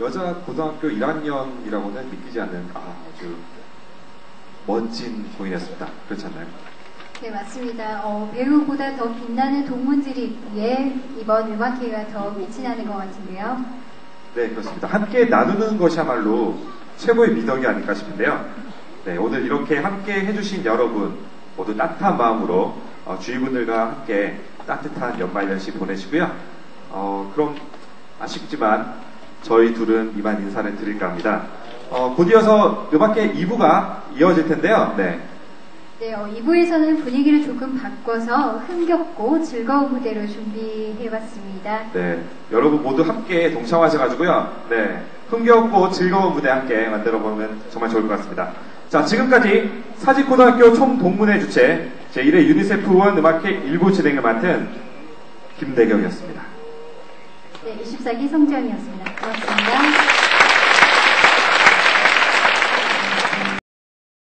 여자 고등학교 1학년이라고는 믿기지 않는 아주 멋진 공연이었습니다. 그렇지 않나요? 네, 맞습니다. 어, 배우보다 더 빛나는 동문들이 있기에 이번 음악회가 더 빛이 나는 것 같은데요. 네, 그렇습니다. 함께 나누는 것이야말로 최고의 미덕이 아닐까 싶은데요. 네, 오늘 이렇게 함께 해주신 여러분 모두 따뜻한 마음으로 어, 주위분들과 함께 따뜻한 연말 연시 보내시고요. 어, 그럼 아쉽지만 저희 둘은 이만 인사를 드릴까 합니다. 어, 곧 이어서 음악회 2부가 이어질 텐데요. 네, 네, 어, 2부에서는 분위기를 조금 바꿔서 흥겹고 즐거운 무대로 준비해봤습니다. 네, 여러분 모두 함께 동참하셔가지고요. 네, 흥겹고 즐거운 무대 함께 만들어보면 정말 좋을 것 같습니다. 자, 지금까지 사직고등학교 총동문회 주최 제1회 유니세프 원 음악회 일부 진행을 맡은 김대경이었습니다. 네, 24기 성지영이었습니다. Welcome down.